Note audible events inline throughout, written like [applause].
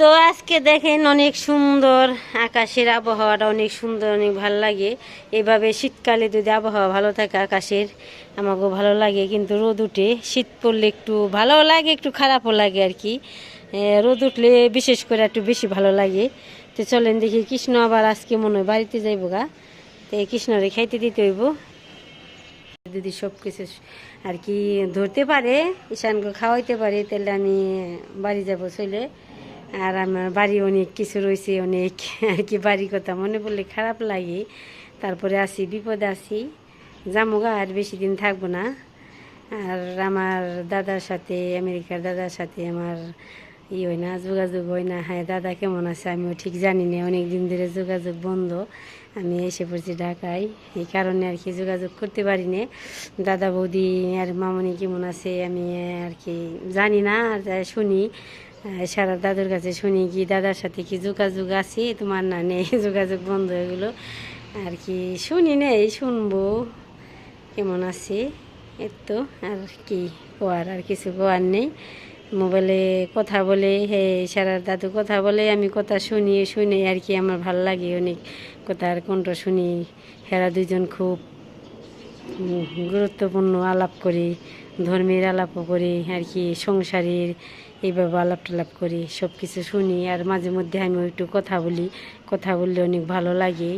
তো আজকে দেখেন অনেক সুন্দর আকাশের আবহাওয়াটা অনেক সুন্দর, অনেক ভালো লাগে। এভাবে শীতকালে যদি আবহাওয়া ভালো থাকে আকাশের, আমাকেও ভালো লাগে। কিন্তু রোদ উঠে শীত পড়লে একটু ভালো লাগে, একটু খারাপও লাগে আর কি। রোদ উঠলে বিশেষ করে একটু বেশি ভালো লাগে। তো চলেন দেখি কৃষ্ণ আবার আজকে মনে হয় বাড়িতে যাইব গা। তো কৃষ্ণরে খাইতে দিতে হইব। যদি সব কিছু আর কি ধরতে পারে, ঈশানকে খাওয়াইতে পারে তাহলে আমি বাড়ি যাব চলে আর আমার বাড়ি অনেক কিছু রয়েছে, অনেক [laughs] আর কি বাড়ি কথা মনে পড়লে খারাপ লাগে। তারপরে আসি বিপদে আসি জামুগা আর বেশি দিন থাকব না। আর আমার দাদার সাথে, আমেরিকার দাদার সাথে আমার ই হয় না, যোগাযোগ হয় না। হ্যাঁ দাদা কেমন আছে আমিও ঠিক জানি না। অনেক দিন ধরে যোগাযোগ বন্ধ। আমি এসে পড়ছি ঢাকায়। এই কারণে আর কি যোগাযোগ করতে পারি না। দাদা বৌদি আর মামনি কেমন আছে আমি আর কি জানি না, আর শুনি। সারা দাদুর কাছে শুনি কি দাদার সাথে কি যোগাযোগ আছে? তোমার না নেই, [laughs] যোগাযোগ বন্ধ হয়ে গেলো। আর কি শুনি নেই, শুনব। কেমন আছে? এর তো, আর কি কোয়ার? আর কিছু কোয়ার নেই। মোবাইলে কথা বলে, হে সারা দাদু কথা বলে, আমি কথা শুনি, শুনে আর কি আমার ভালো লাগে অনেক। কথার কণ্ঠ শুনি, হেরা দুজন খুব গুরুত্বপূর্ণ আলাপ করি, ধর্মের আলাপও করি, আর কি সংসারের এইভাবে আলাপ টালাপ করি সব কিছু শুনি আর মাঝে মধ্যে আমি একটু কথা বলি। কথা বললে অনেক ভালো লাগে।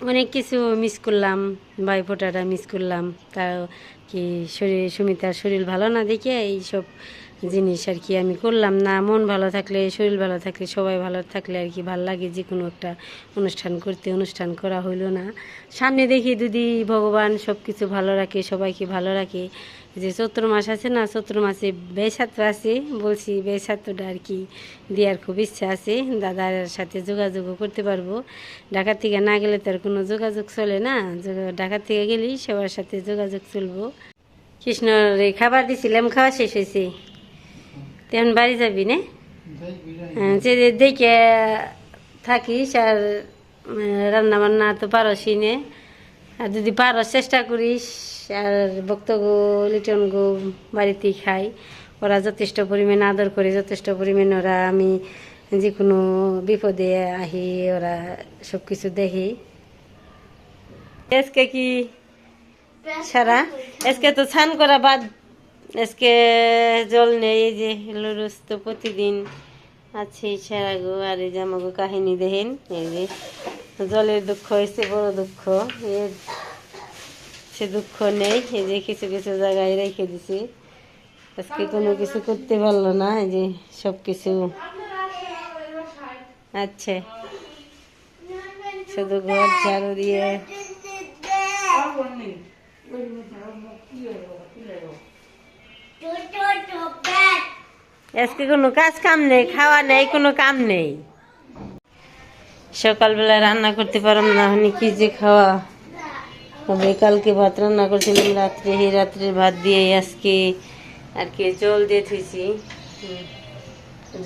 অনেক কিছু মিস করলাম, ভাই ফোটাটা মিস করলাম। তা কি শরীর, সুমিতার শরীর ভালো না দেখে এইসব জিনিস আর কি আমি করলাম না। মন ভালো থাকলে, শরীর ভালো থাকলে, সবাই ভালো থাকলে আর কি ভালো লাগে যে কোনো একটা অনুষ্ঠান করতে। অনুষ্ঠান করা হইল না। সামনে দেখি যদি ভগবান সব কিছু ভালো রাখে, সবাইকে ভালো রাখে। যে চৈত্র মাস আছে না চৈত্র মাসে বেসাত্র আছে বলছি বেসাত্রটা আর কি দেওয়ার খুব ইচ্ছা আছে দাদার সাথে যোগাযোগও করতে পারব। ঢাকা থেকে না গেলে তার কোনো যোগাযোগ চলে না যোগা- ঢাকা থেকে গেলেই সবার সাথে যোগাযোগ চলবো। কৃষ্ণর খাবার দিছিলাম খাওয়া শেষ হয়েছে। তেমন বাড়ি যাবি না? হ্যাঁ, যে দেখে থাকিস আর রান্না বান্না তো পারসই নে। আর যদি পারো চেষ্টা করিস, আর বক্তব্য, লিটন গো বাড়িতেই খাই। ওরা যথেষ্ট পরিমাণে আদর করে, যথেষ্ট পরিমাণে ওরা আমি যে কোনো বিপদে আহি ওরা সব কিছু দেখি। আজকে কি? সারা? আজকে তো স্নান করা বাদ। আজকে জল নেই যে, লুরুস তো প্রতিদিন আছে সারা গো, আর এই যে আমাকে কাহিনী দেখেন, এই যে জলের দুঃখ, হয়েছে বড় দুঃখ। এর সে দুঃখ নেই, এই যে কিছু কিছু জায়গায় রেখে দিছি। আজকে কোনো কিছু করতে পারল না, এই যে সব কিছু আচ্ছা। শুধু ঘর ঝাড়ু দিয়ে। আজকে কোনো কাজ কাম নেই, খাওয়া নেই, কোনো কাম নেই। সকালবেলা রান্না করতে পারলাম না হনি কি যে খাওয়া? হবে কালকে ভাত রান্না করছিলাম, রাত্রে, এই রাত্রের ভাত দিয়ে আজকে আর কি জল দিয়ে থুইছি।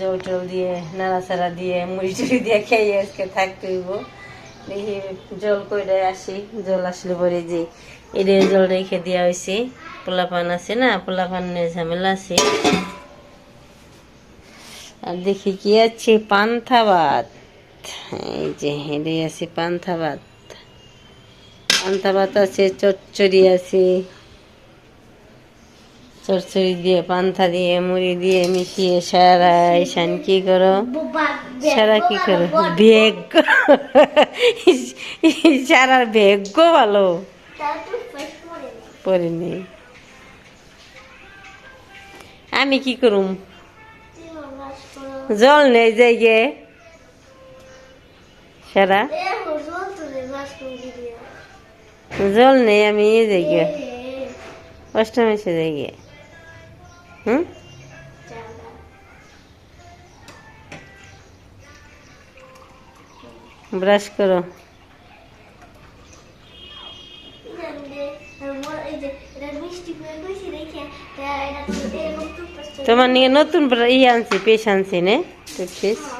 জল টল দিয়ে, নাড়াচাড়া দিয়ে, মুড়ি টুড়ি দিয়ে খেয়ে আজকে থাকতে হইব। দেখি জল কইরে আসি, জল আসলে পরে যে এদের জল রেখে দেওয়া হয়েছে পোলাপান আছে না পোলাপানের ঝামেলা আছে। আর দেখি কি আছে, পান্থা ভাত। এই যে হেঁটে পান্থা ভাত। আছে, চচ্চড়ি আছে। চচ্চড়ি দিয়ে, পান্থা দিয়ে, মুড়ি দিয়ে মিশিয়ে সারা ঈশান কি করো? সারা কি করো? ভাগ্য [laughs] সারার ভাগ্য ভালো। পড়েনি আমি কি করুম? জল নেই যাই গে সারা? জল নেই, আমি ইয়ে যাই গে অষ্টমী যাই গে হুম? ব্রাশ করো। তোমার নিয়ে নতুন ব্রা- ই আনছি, পেশ আনছি, নে। টুথপেস্ট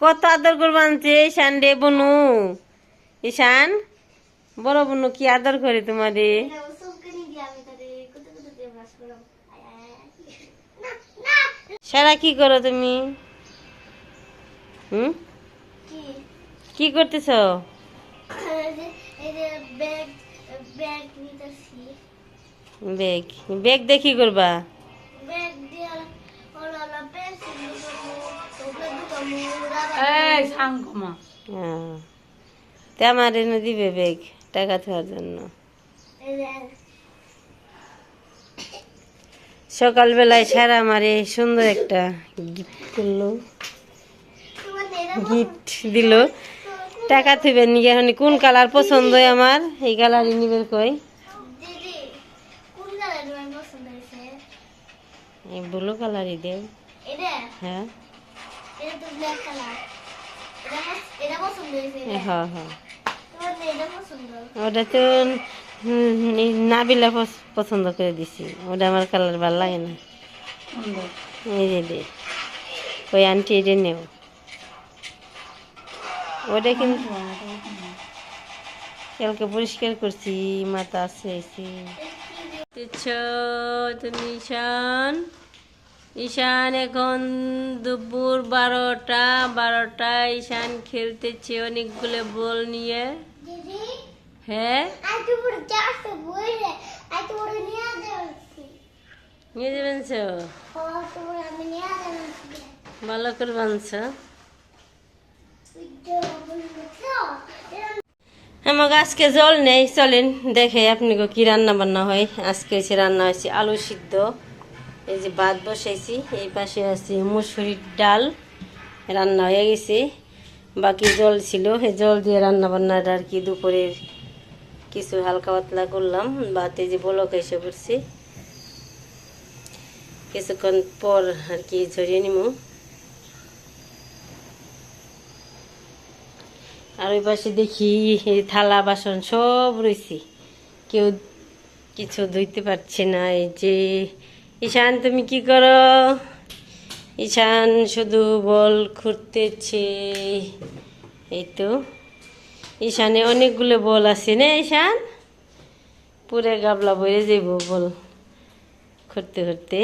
কত আদর করব আনছে? ঈশান রে বনু। ঈশান, বড় বনু, কি আদর করে তোমারে? না সারা কি করো তুমি? হুম? কি করতেছ? ব্যাগ। ব্যাগ দেখি করবা? ব্যাগ দিয়ে এই সাংকমা হ্যাঁ তে আমার এনে দিবে বেগ টাকা থাকার জন্য। সকালবেলায় সারা আমারে সুন্দর একটা গিফট করল গিফট দিল। টাকা থইবে নিয়ে এখন কোন কালার পছন্দ আমার? এই কালারই নিবে কই? ব্লু কালারই দেব হ্যাঁ। এটা তো ব্ল্যাক কালার এটা পছন্দ হয়েছে হ্যাঁ হ্যাঁ না এটা পছন্দ ওটা তো নাবিলা পছন্দ করে দিছি। ওটা আমার কালার ভালো লাগে না। এই যে দে ওই আন্টি এটা নেও। ওটা কিন্তু কালকে পরিষ্কার করছি মাথা আছে তুমি ঈশান এখন দুপুর বারোটা বারোটা ঈশান খেলতেছে অনেকগুলো বল নিয়ে। হ্যাঁ? নিয়ে যাবেন যাচ্ছি ভালো করে বানছ। আমাকে আজকে জল নেই চলেন দেখে আপনি কি রান্না বান্না হয়। আজকে এসে রান্না হয়েছে আলু সিদ্ধ। এই যে ভাত বসাইছি, এই পাশে আছে মুসুরির ডাল, রান্না হয়ে গেছে। বাকি জল ছিল, এই জল দিয়ে রান্না বান্নাটা আর কি দুপুরের কিছু হালকা পাতলা করলাম। ভাতে যে বলক এসে পড়ছে। কিছুক্ষণ পর আর কি ঝরিয়ে নিমু। আর ওই পাশে দেখি এই থালা বাসন সব রয়েছে কেউ কিছু ধুইতে পারছে না, এই যে ঈশান তুমি কি করো? ঈশান শুধু বল খুঁড়তেছে। এই তো। ঈশানে অনেকগুলো বল আছে না ঈশান পুরে গাবলা বইরে যাইব বল খুঁড়তে খুঁড়তে।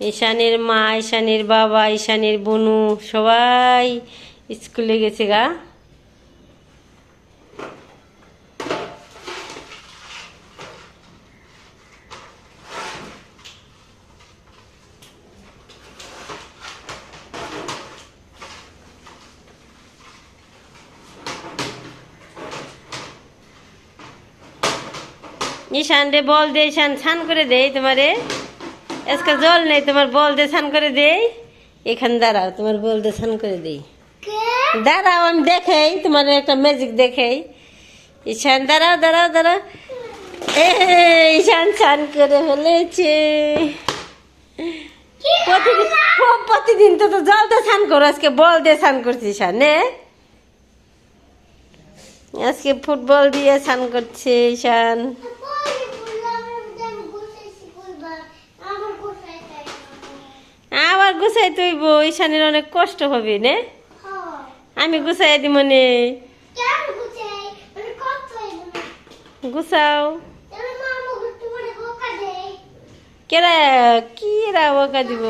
ঈশানের মা ঈশানের বাবা ঈশানের বনু, সবাই স্কুলে গেছে গা। ঈশান রে বল দে, ঈশান, ছান করে দেই তোমারে। আজকে জল নেই, তোমার বল দিয়ে স্নান করে দেই। এখানে দাঁড়াও, তোমার বল দিয়ে স্নান করে দেই। দাঁড়াও, আমি দেখাই, তোমার একটা ম্যাজিক দেখাই। ঈশান, দাঁড়াও দাঁড়াও দাঁড়াও। এ, ঈশান স্নান করে ফেলেছে। প্রতিদিন প্রতিদিন তো তো জল দিয়ে স্নান করো, আজকে বল দিয়ে স্নান করছি ঈশান, নে। আজকে ফুটবল দিয়ে স্নান করছে ঈশান। গুছাই ঈশানের অনেক কষ্ট হবে নে? আমি গুছাই? দিব নে। গুছাও। কেরা কি রা ওকা দিব?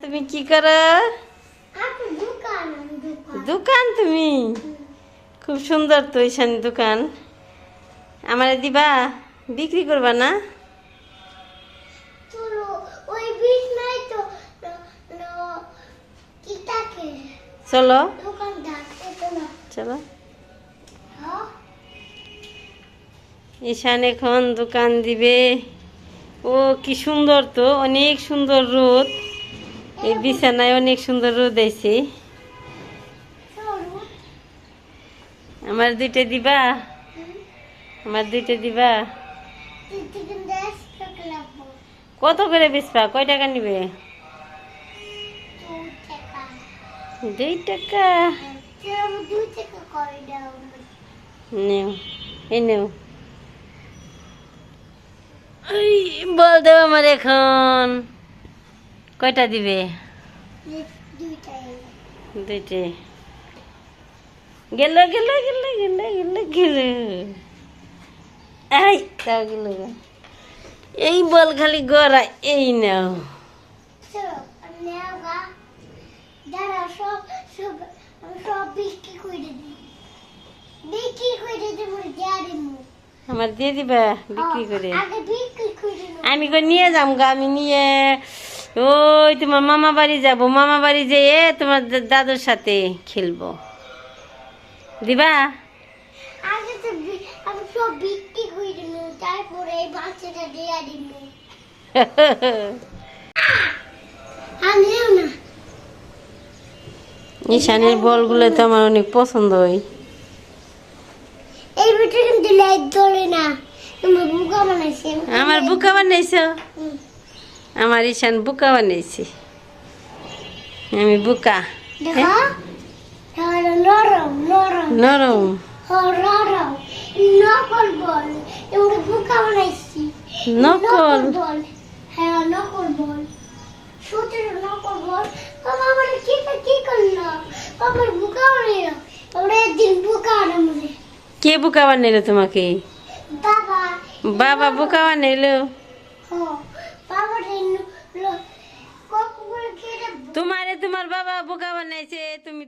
তুমি কি করো? দোকান তুমি? খুব সুন্দর তো ঈশান দোকান। আমার দিবা? বিক্রি করবা না? চলো চলো। হ্যাঁ? ঈশান এখন দোকান দিবে। ও কি সুন্দর তো অনেক সুন্দর রোদ। এই বিছানায় অনেক সুন্দর রোদ আইছে। আমার দুইটা দিবা? আমার দুইটা দিবা? কত করে বেচবা? কয় টাকা নিবে? দুই টাকা। নেও, এই নেও। বল দেও আমার এখন। কয়টা দিবে? দুইটে। গেল গেল গেল গেল গেল গেল। এই। এই বল খালি গড়া এই নাও। গা। আমার দিয়ে দিবা বিক্রি করে। আমি কই নিয়ে যাম গা আমি নিয়ে ওই তোমার মামা বাড়ি যাব। মামা বাড়ি যেয়ে তোমার দাদুর সাথে খেলব। দিবা? আগে তো আমি সব এই বাচ্চাটা দেয়া দিব আর নেও না নিশানের বলগুলো তো আমার অনেক পছন্দ হয়। এই ভিতরে কিন্তু লাইট ধরে না। তুমি বুকা বানাইছে। আমার বুকা বানাইছো। আমার ঈশান বুকা বানাইছি। আমি বুকা। নরম নরম নরম। নরম। নকল বল। এমনি বুকা বানাইছি। নকল? বল। হ্যাঁ নকল বল। সত্যি নকল বল। বাবা আমার কি কি করল? আমার বুকা বানাইলো। আমরা একদিন বুকা বানাবো কে বুকা বানাইলো তোমাকে? বাবা। বাবা বুকা বানাইলো? তোমারে তোমার বাবা বোকা বানাইছে তুমি